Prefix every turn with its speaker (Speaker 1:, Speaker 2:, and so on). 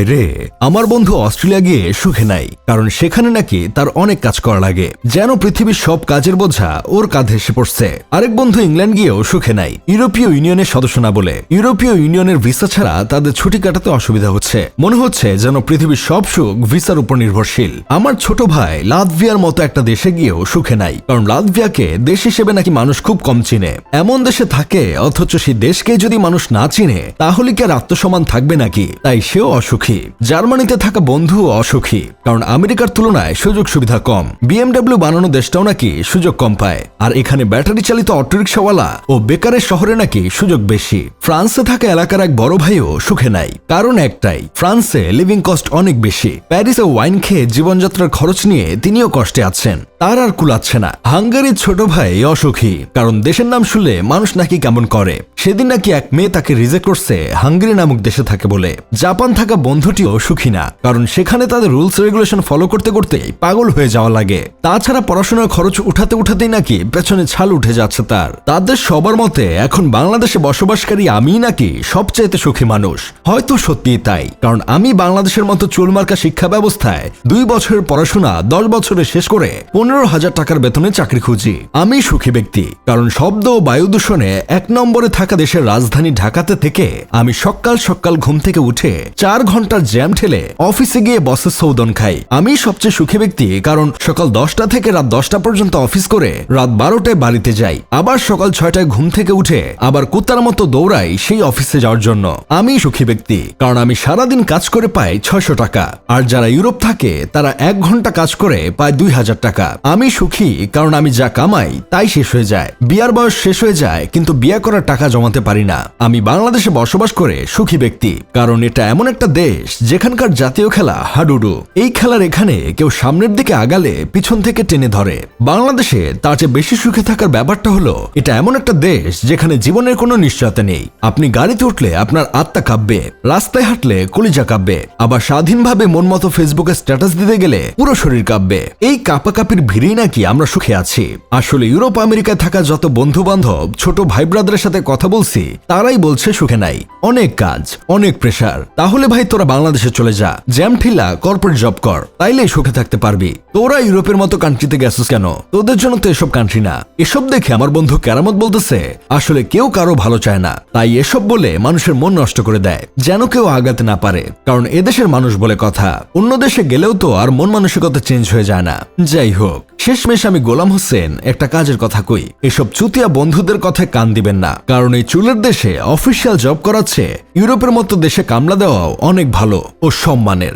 Speaker 1: হায় রে। আমার বন্ধু অস্ট্রেলিয়া গিয়ে সুখে নাই, কারণ সেখানে নাকি তার অনেক কাজ করা লাগে। যেন পৃথিবীর সব কাজের বোঝা ওর কাঁধে এসে পড়ছে। আরেক বন্ধু ইংল্যান্ড গিয়েও সুখে নাই, ইউরোপীয় ইউনিয়নের সদস্য না বলে। ইউরোপীয় ইউনিয়নের ভিসা ছাড়া তাদের ছুটি কাটাতে অসুবিধা হচ্ছে। মনে হচ্ছে যেন পৃথিবীর সব সুখ ভিসার উপর নির্ভরশীল। আমার ছোট ভাই লাতভিয়ার মতো একটা দেশে গিয়েও সুখে নাই, কারণ লাতভিয়াকে দেশ হিসেবে নাকি মানুষ খুব কম চিনে। এমন দেশে থাকে, অথচ সেই দেশকে যদি মানুষ না চিনে, তাহলে কি আর আত্মসম্মান থাকবে নাকি? তাই সেও অসুখী। জার্মানিতে থাকা বন্ধুও অসুখী। কারণ আমেরিকার তুলনায় সুযোগ সুবিধা কম। বিএমডব্লিউ বানানো দেশটাও নাকি সুযোগ কম পায়। আর এখানে ব্যাটারি চালিত অটোরিকশাওয়ালা ও বেকারের শহরে নাকি সুযোগ বেশি। ফ্রান্সে থাকা এলাকার এক বড় ভাইও সুখে নাই। কারণ একটাই, ফ্রান্সে লিভিং কস্ট অনেক বেশি। প্যারিসে ওয়াইন খেয়ে জীবনযাত্রার খরচ নিয়ে তিনিও কষ্টে আছেন। তার আর কুলাচ্ছে না। হাঙ্গারির ছোট ভাই অসুখী। কারণ দেশের নাম শুনলে মানুষ নাকি কেমন করে। সেদিন নাকি এক মেয়ে তাকে রিজেক্ট করছে হাঙ্গেরি নামক দেশে থাকে বলে। জাপান থাকা বন্ধুটিও সুখী না। কারণ সেখানে তাদের রুলস রেগুলেশন ফলো করতে করতে পাগল হয়ে যাওয়া লাগে। তাছাড়া পড়াশোনার খরচ উঠাতে উঠাতেই নাকি পেছনে ছাল উঠে যাচ্ছে তার। তাদের সবার মতে, এখন বাংলাদেশে বসবাসকারী আমি নাকি সবচাইতে সুখী মানুষ। হয়তো সত্যি তাই। কারণ আমি বাংলাদেশের মতো চুলমার্কা শিক্ষা ব্যবস্থায় দুই বছরের পড়াশোনা, দশ বছরে শেষ করে পনেরো হাজার টাকার বেতনে চাকরি খুঁজি। আমি সুখী ব্যক্তি। কারণ শব্দ ও বায়ু দূষণে এক নম্বরে থাকা দেশের রাজধানী ঢাকাতে থেকে আমি সকাল সকাল ঘুম থেকে উঠে চার ঘণ্টার জ্যাম ঠেলে অফিসে গিয়ে বসের সৌদন খাই। আমি সবচেয়ে সুখী ব্যক্তি, কারণ সকাল দশটা থেকে রাত দশটা পর্যন্ত অফিস করে রাত বারোটায় বাড়িতে যাই। আবার সকাল ছয়টায় ঘুম থেকে উঠে আবার কুত্তার মতো দৌড়াই সেই অফিসে যাওয়ার জন্য। আমি সুখী ব্যক্তি, কারণ আমি সারাদিন কাজ করে পাই ছয়শো টাকা। আর যারা ইউরোপ থাকে, তারা এক ঘণ্টা কাজ করে পায় দুই হাজার টাকা। আমি সুখী, কারণ আমি যা কামাই, তাই শেষ হয়ে যায়। বিয়ার বয়স শেষ হয়ে যায়, কিন্তু বিয়া করার টাকা জমাতে পারি না। আমি বাংলাদেশে বসবাস করে সুখী ব্যক্তি, কারণ এটা এমন একটা দেশ যেখানকার জাতীয় খেলা হাডুডু। এই খেলার এখানে কেউ সামনের দিকে আগালে পিছন থেকে টেনে ধরে। বাংলাদেশে তার চেয়ে বেশি সুখে থাকার ব্যাপারটা হলো, এটা এমন একটা দেশ যেখানে জীবনের কোনো নিশ্চয়তা নেই। আপনি গাড়িতে উঠলে আপনার আত্মা কাঁপবে, রাস্তায় হাঁটলে কলিজা কাঁপবে, আবার স্বাধীনভাবে মন মতো ফেসবুকে স্ট্যাটাস দিতে গেলে পুরো শরীর কাঁপবে। এই কাপাকাপির ভিড়েই নাকি আমরা সুখে আছি। আসলে ইউরোপ, আমেরিকায় থাকা যত বন্ধু বান্ধব ছোট ভাই ব্রাদারের সাথে কথা বলছি, তারাই বলছে সুখে নাই। অনেক কাজ, অনেক প্রেশার তাহলে ভাই, তোরা বাংলাদেশে চলে যা। জ্যাম ঠিলা কর্পোরেট জব কর। তাইলে সুখে থাকতে পারবি। তোরা ইউরোপের মতো কান্ট্রিতে গেছিস কেন? তোদের জন্য তো এসব কান্ট্রি না। এসব দেখে আমার বন্ধু কেরামত বলতেছে, আসলে কেউ কারও ভালো চায় না। তাই এসব বলে মানুষের মন নষ্ট করে দেয়, যেন কেউ আগাতে না পারে। কারণ এদেশের মানুষ বলে কথা, অন্য দেশে গেলেও তো আর মন মানসিকতা চেঞ্জ হয়ে যায় না। যাই হোক। শেষমেশ আমি গোলাম হোসেন, একটা কাজের কথা কই। এসব চুতিয়া বন্ধুদের কথায় কান দিবেন না। কারণ এই চুলের দেশে অফিসিয়াল জব করাচ্ছে, ইউরোপের মতো দেশে কামলা দেওয়াও অনেক ভালো ও সম্মানের।